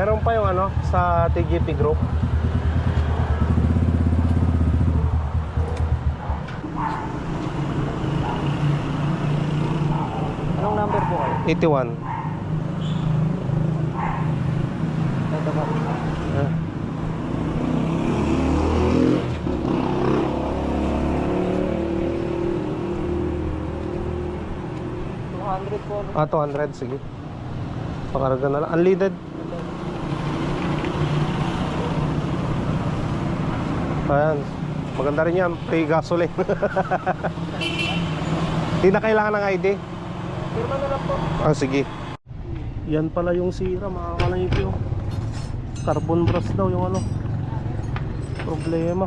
Meron pa yung ano sa TGP group. Anong number po kayo? 81. Ito po. Ah. $200 po. Ah, 200, sige. Pakarga na lang. Unleaded. Ayan. Maganda rin yan. Free gasoline. Hindi na kailangan ng ID. Firma na lang po. Ah, sige. Yan pala yung sira, mga kalaypi. oh. Carbon brush daw yung ano. Problema.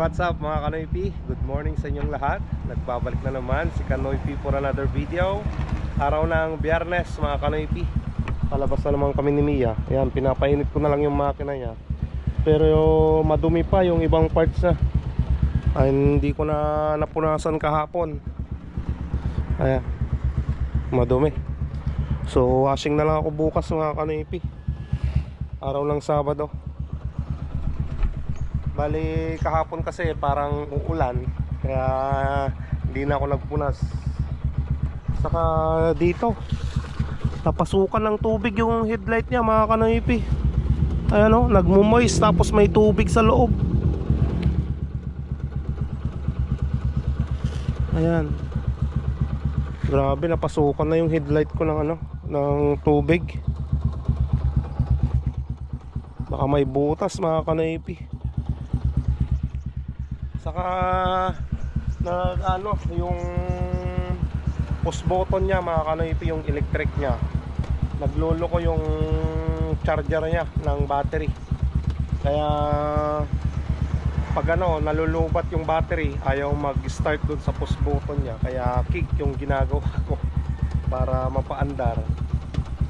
What's up mga Kanoypi? Good morning sa inyong lahat. Nagbabalik na naman si Kanoypi for another video. Araw ng biyernes mga Kanoypi Palabas na naman kami ni Mia. Ayan, pinapainit ko na lang yung makina niya. Pero madumi pa yung ibang parts na Ay, hindi ko na napunasan kahapon. Ayan Madumi. So washing na lang ako bukas mga Kanoypi Araw ng Sabado Bali kahapon kasi parang uulan kaya hindi na ako nagpunas. Saka dito napasukan ng tubig yung headlight niya mga kanoypi. Ayan o, nagmumoist tapos may tubig sa loob. Ayan. Grabe napasukan na yung headlight ko ng ano, ng tubig. Baka may butas mga kanoypi. Saka na ano yung push button niya mga kanoypi yung electric niya. Naglolo ko yung charger niya ng battery. Kaya pag ano nalulubat yung battery ayaw mag-start dun sa push button niya kaya kick yung ginagawa ko para mapaandar.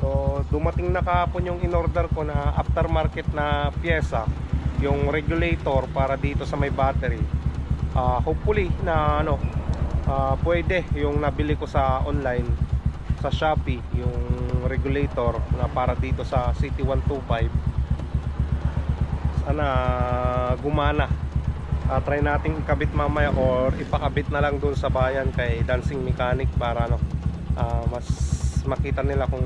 So dumating na kahapon yung in-order ko na aftermarket na pyesa yung regulator para dito sa may battery Ah, hopefully na ano ah, pwede yung nabili ko sa online sa Shopee yung regulator na para dito sa City 125 sana gumana. Ah, try nating ikabit mamaya or ipakabit na lang doon sa bayan kay dancing mechanic para ano ah, mas makita nila kung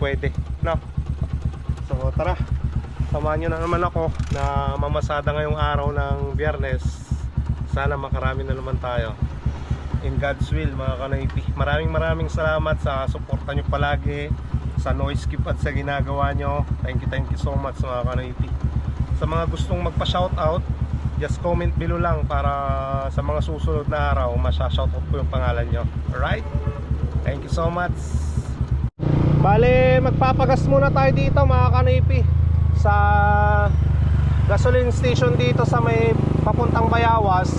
pwede no? So tara. Samahan nyo na naman ako na mamasada ngayong araw ng biyernes sana makarami na naman tayo. In God's will mga kanaypi. Maraming maraming salamat sa suporta nyo palagi sa noise keep at sa ginagawa nyo. Thank you thank you so much mga kanaypi. Sa mga gustong magpa shoutout just comment below lang para sa mga susunod na araw masya-shoutout ko yung pangalan nyo. Alright? Thank you so much. Bale, magpapagas muna tayo dito mga kanipi sa gasoline station dito sa may papuntang Bayawas.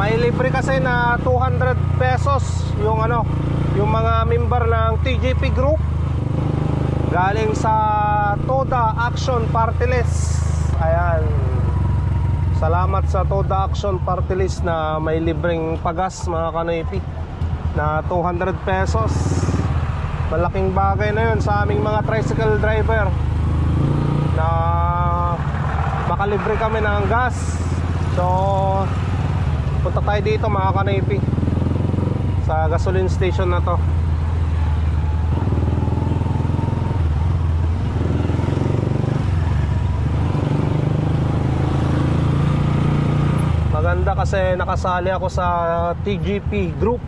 May libre kasi na 200 pesos yung ano, yung mga member ng TGP Group galing sa Toda Action Party List. Ayan. Salamat sa Toda Action Party List na may libreng pagas mga kanipi na 200 pesos. Malaking bagay na yun sa aming mga tricycle driver na makalibre kami ng gas. So, punta tayo dito mga kanaypi sa gasoline station na to. Maganda kasi nakasali ako sa TGP group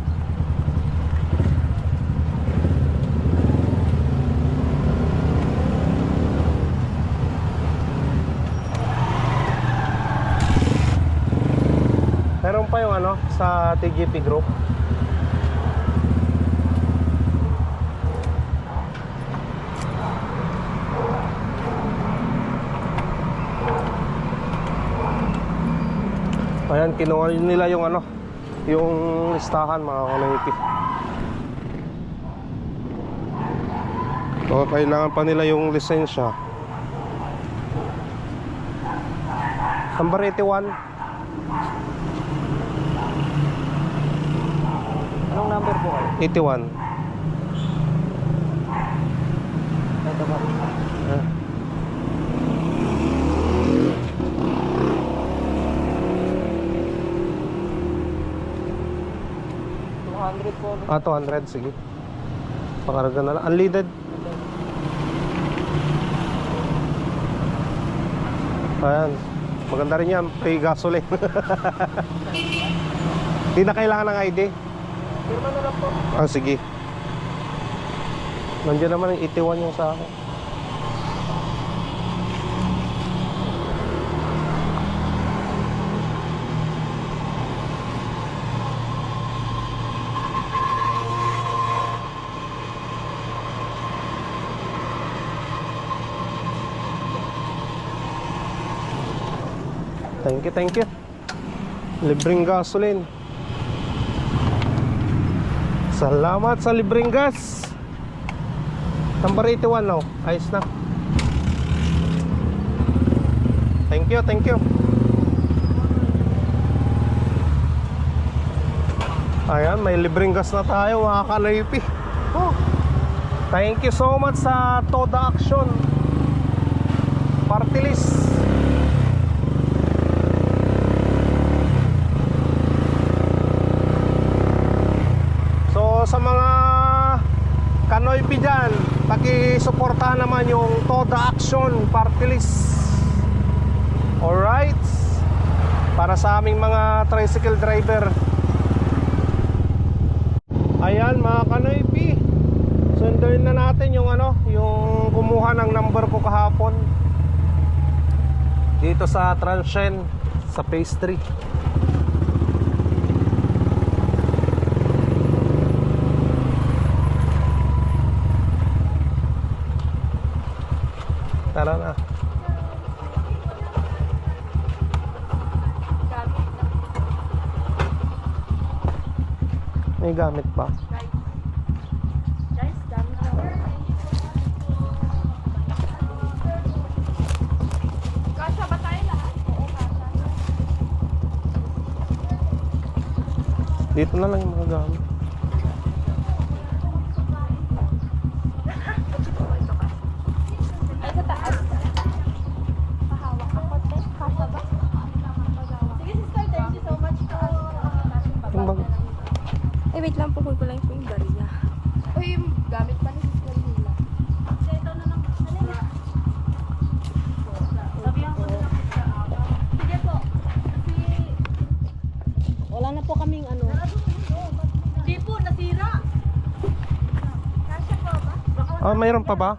Meron pa yung ano sa TGP group. Ayan, kinuha nila yung ano, yung listahan mga kanayipi. So, kailangan pa nila yung lisensya. Number 81. Anong number po kayo? 81. Ito po. Ah. $200 po. Ah, 200, sige. Pakarga na lang. Unleaded. Ayan. Maganda rin yan. Free gasoline. Hindi na kailangan ng ID. Pirma na lang po. Ah, sige. Nandiyan naman yung 81 yung sa akin. Thank you, thank you. Libreng gasoline. Salamat sa libreng gas. Number 81 no. Ayos na. Thank you, thank you. Ayan, may libreng gas na tayo mga kalaypi. Oh. Thank you so much sa Toda Action. Party list. So sa mga kanoypi dyan, paki-suportahan naman yung Toda Action Party List. Alright? Para sa aming mga tricycle driver. Ayan mga kanoypi. Sunduin na natin yung ano, yung kumuha ng number ko kahapon. Dito sa Transhen, sa Phase 3. Tara na. May gamit pa. Guys, dami na. Kasha ba tayo lahat? Oo, kasha. Dito na lang yung mga gamit. Eh, wait lang po. Kunin ko yung bariya. Uy, yung gamit pa ni sister nila. Ito na lang. Dali. Sabihan ko na lang po sa aga. Sige po. Kasi... Wala na po kaming ano. Hindi po, nasira. Kasha po ba? Ah, mayroon pa ba?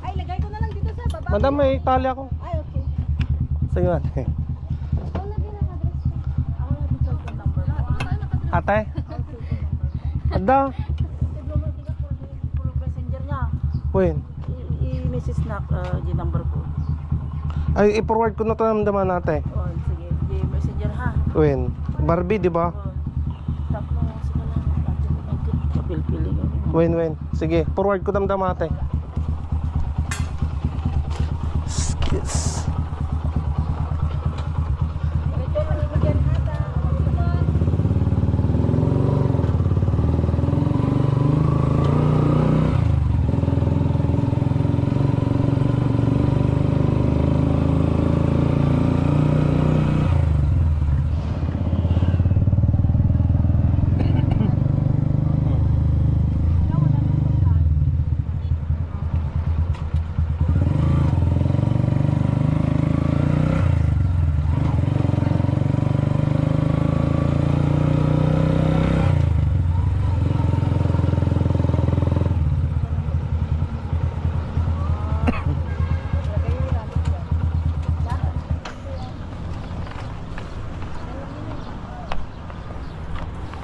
Ay, lagay ko na lang dito sa baba. Madam, may tali ako. Ay, okay. Sa'yo ate. Ate? Ada? Win. I-message na uh, yung number ko. Ay, i-forward ko na to naman ate. Oh, sige, yung messenger ha. Win. Barbie, di ba? Oh, tap mo sige na. Natin natin kapil-pili ka. Win, win. Sige, forward ko damdam ate. Skis.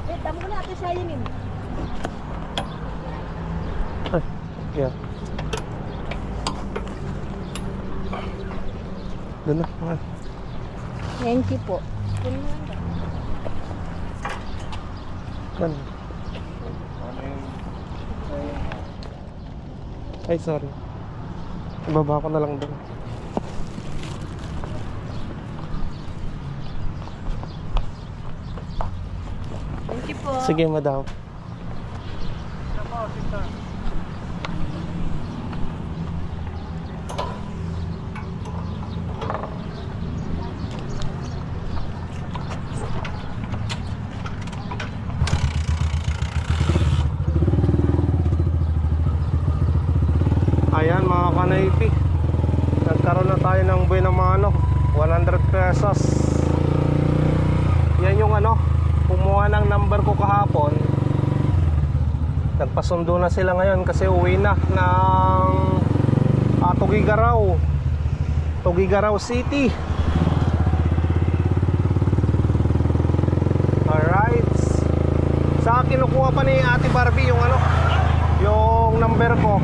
Wait, tamo ko na ate siya yun Ay, yeah. Doon na. ah. Thank you po. Kan. Ay, sorry. Ibaba ko na lang doon. Sige, madam. Ayan mga kanaypi Nagkaroon na tayo ng buhay mano 100 pesos Yan yung ano Kumuha ng number ko kahapon. Nagpasundo na sila ngayon kasi uwi na ng ah, Tugigaraw. Tugigaraw City. Alright. Sa akin kinukuha pa ni Ate Barbie yung ano Yung number ko.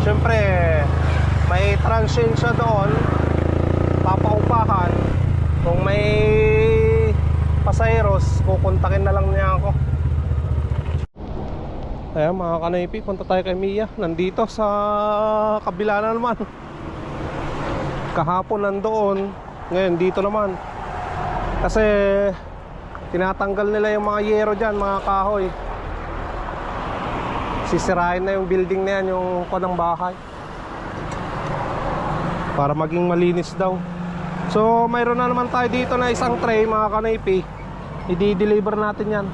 Siyempre, may transient siya doon, papaupahan. Kung may pasayros, kukontakin na lang niya ako. Ayan mga kanaypi, punta tayo kay Mia. Nandito sa kabila na naman. Kahapon nandoon, ngayon dito naman. Kasi tinatanggal nila yung mga yero dyan, mga kahoy sisirain na yung building na yan, yung konang bahay. Para maging malinis daw. So, mayroon na naman tayo dito na isang tray, mga kanaypi. I-deliver natin yan.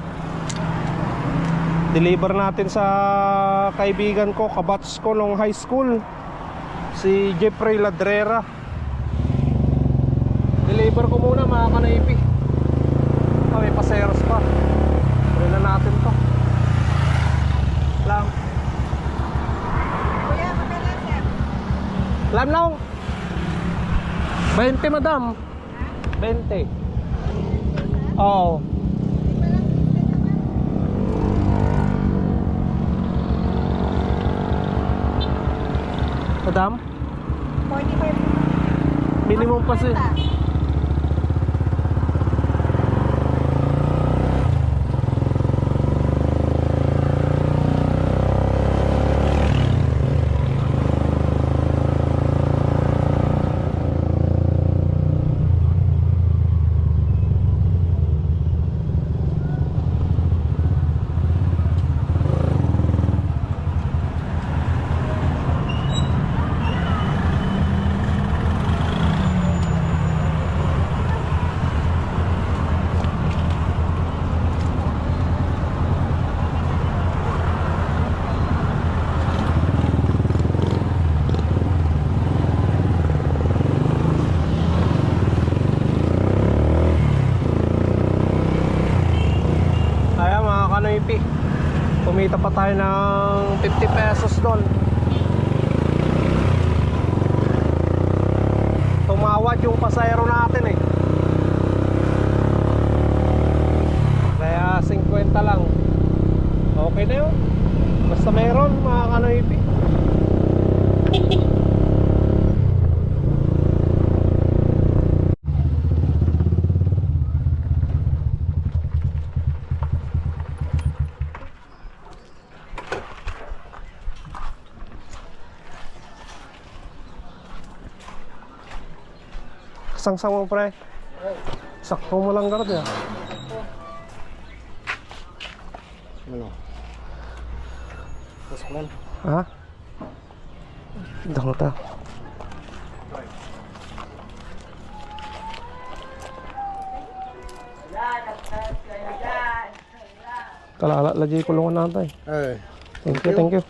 Deliver natin sa kaibigan ko, kabats ko nung high school. Si Jeffrey Ladrera. Deliver ko muna mga kanaypi. Ah, may paseros pa. Tuloy na natin to lang. Lam lang. 20 madam. 20. Oo. Madam? 45. Minimum kasi. Pa tayo ng 50 pesos doon. Tumawad yung pasayro natin eh. Kaya 50 lang. Okay na yun. Basta mayroon mga kanoypi Sangsang mo pre Sakto mo lang garot ya Ano? Pasok man. Ha? Dang ta. Kalala lagi kulungan natin. Ay. Thank you, thank you.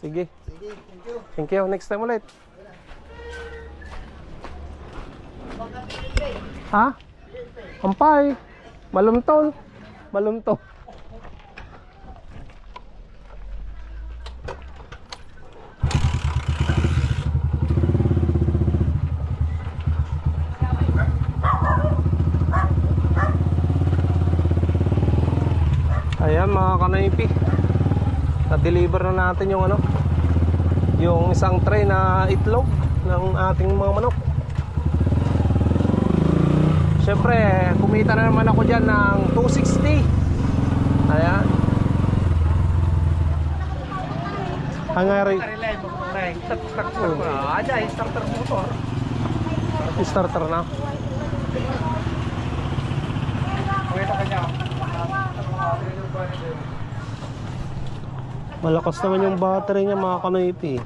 Sige. Sige, thank you. Thank you. Next time ulit. Ha? Ampay. Malumtol. Malumtol. Ayan mga kanaypi Na-deliver na natin yung ano Yung isang tray na itlog Ng ating mga manok Siyempre kumita na naman ako dyan ng 260 Ayan Hangari Ada, starter motor. Starter na. Malakas naman yung battery niya mga kanoipi.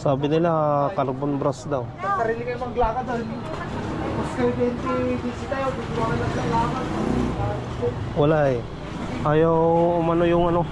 Sabi nila carbon brush daw. Sarili kayo maglakad doon. Wala eh. Ayaw umano yung ano.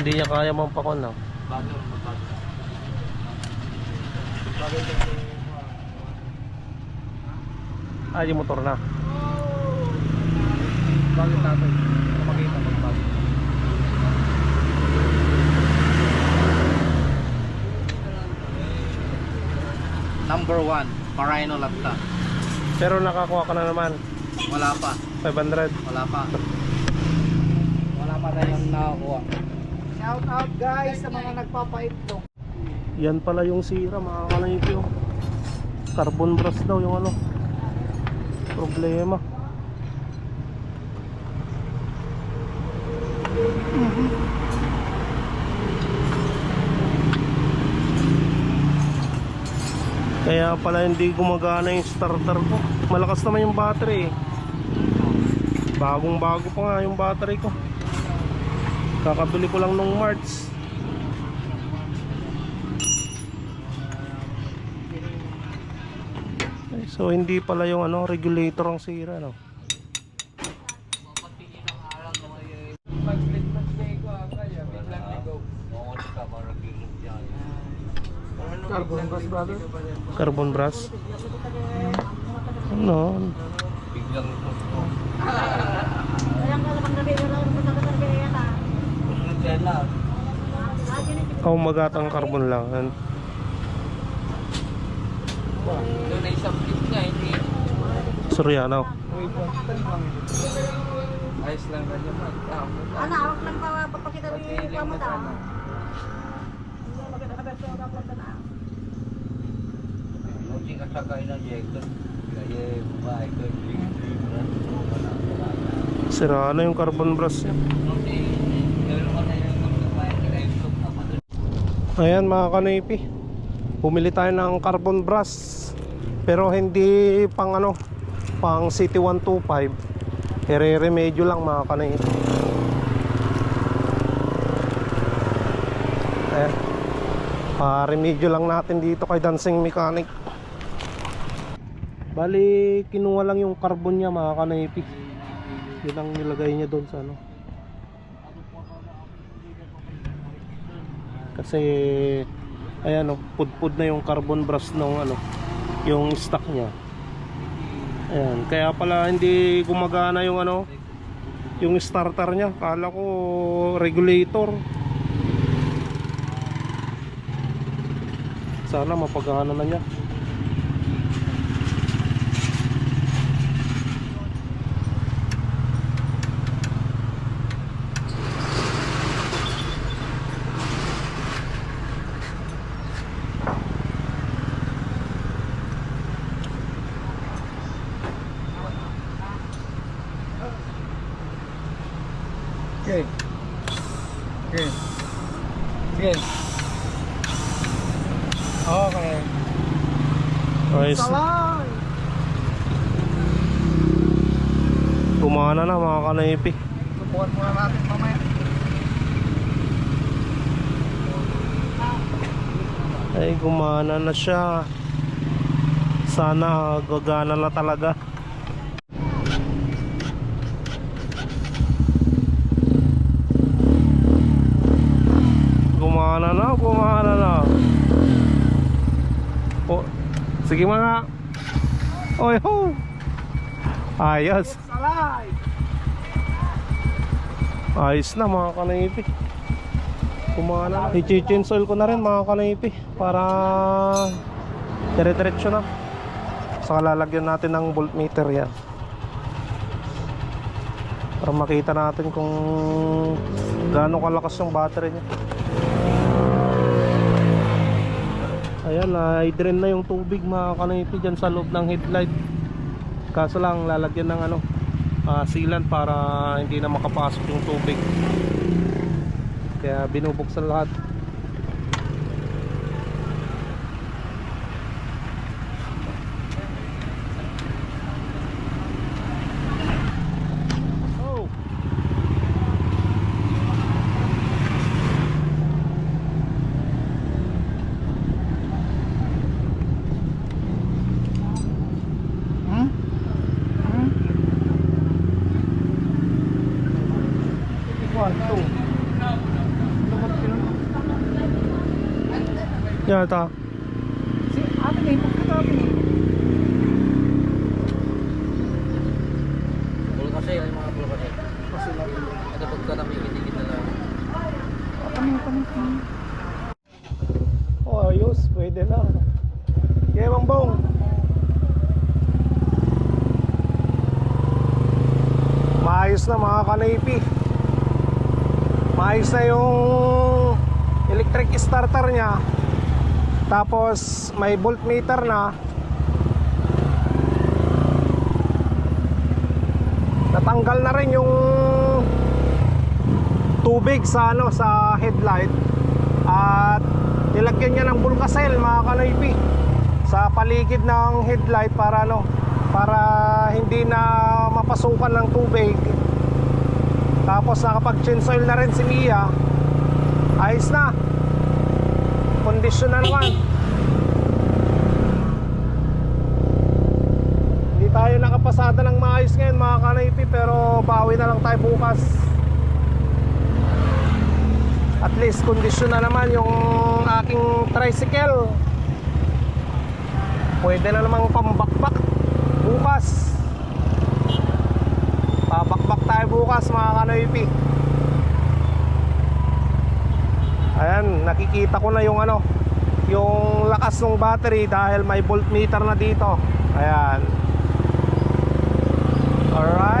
Hindi niya kaya mampakon na. Ah, yung motor na. Bakit tatay? Makita mo bakit? Number one, Marino Lapta. Pero nakakuha ka na naman. Wala pa. 500. Wala pa. Wala pa tayong nakakuha. Shout out guys sa mga nagpapaitlog. Yan pala yung sira mga kanaypi oh. Carbon brush daw yung ano. Problema. Kaya pala hindi gumagana yung starter ko. Malakas naman yung battery eh. Bagong bago pa nga yung battery ko. Kakabili ko lang nung March. So hindi pala yung ano regulator ang sira no. Carbon gas brother. Carbon brush. Ano? Oh, magatang carbon lang. Yan. Doon ay isang clip nga, hindi. Suryano. Ayos lang kanya. Ah, Ano, awak lang pa papakita rin yung pamata. Hindi ka sakay ng Jackson. Kaya babae ko. Sira na yung carbon brush niya. Ayan mga kanipi. Bumili tayo ng carbon brush. Pero hindi pang ano, pang City 125. Ire-remedyo lang mga kanipi. Ayan. Pa-remedyo lang natin dito kay Dancing Mechanic. Bali, kinuha lang yung carbon niya mga kanipi. Yun ang nilagay niya doon sa ano. Kasi ayan oh, pudpud na yung carbon brush nung ano, yung stock niya. Ayan, kaya pala hindi gumagana yung ano, yung starter niya. Kala ko regulator. Sana mapagana na niya. Okay. Okay. Sige. Okay. Ayos. Gumana na mga kanaypi. Subukan muna natin mamaya. Ay gumana na siya. Sana gagana na talaga. Gumana na, gumana na. O, sige mga. Oy ho. Ayos. Ayos na mga kanaypi. Kumana na. I-change oil ko na rin mga kanaypi para dire-diretso na. Saka lalagyan natin ng voltmeter yan. Para makita natin kung gaano kalakas yung battery niya. Ayan, na-drain na yung tubig mga kanaypi dyan sa loob ng headlight. Kaso lang lalagyan ng ano, ah, sealant para hindi na makapasok yung tubig kaya binubuksan lahat yata Si ate may pagkatabi ni. Pul kasi, ay mga pul kasi. Kasi lang. Ada pagka namigit-igit na lang. Kami, kami, kami. oh ayos pwede na kaya bang bong maayos na mga kanaypi maayos na yung electric starter niya tapos may voltmeter na. Natanggal na rin yung tubig sa ano sa headlight. At nilagyan niya ng bulkasel mga kanaypi sa paligid ng headlight para ano para hindi na mapasukan ng tubig. Tapos nakapag change oil na rin si Mia. Ayos na na naman hindi tayo nakapasada ng maayos ngayon mga kanaypi pero bawi na lang tayo bukas. At least kondisyon na naman yung aking tricycle. Pwede na namang pambakbak bukas. Babakbak tayo bukas mga kanoypi ayan nakikita ko na yung ano yung lakas ng battery dahil may voltmeter na dito. Ayan. Alright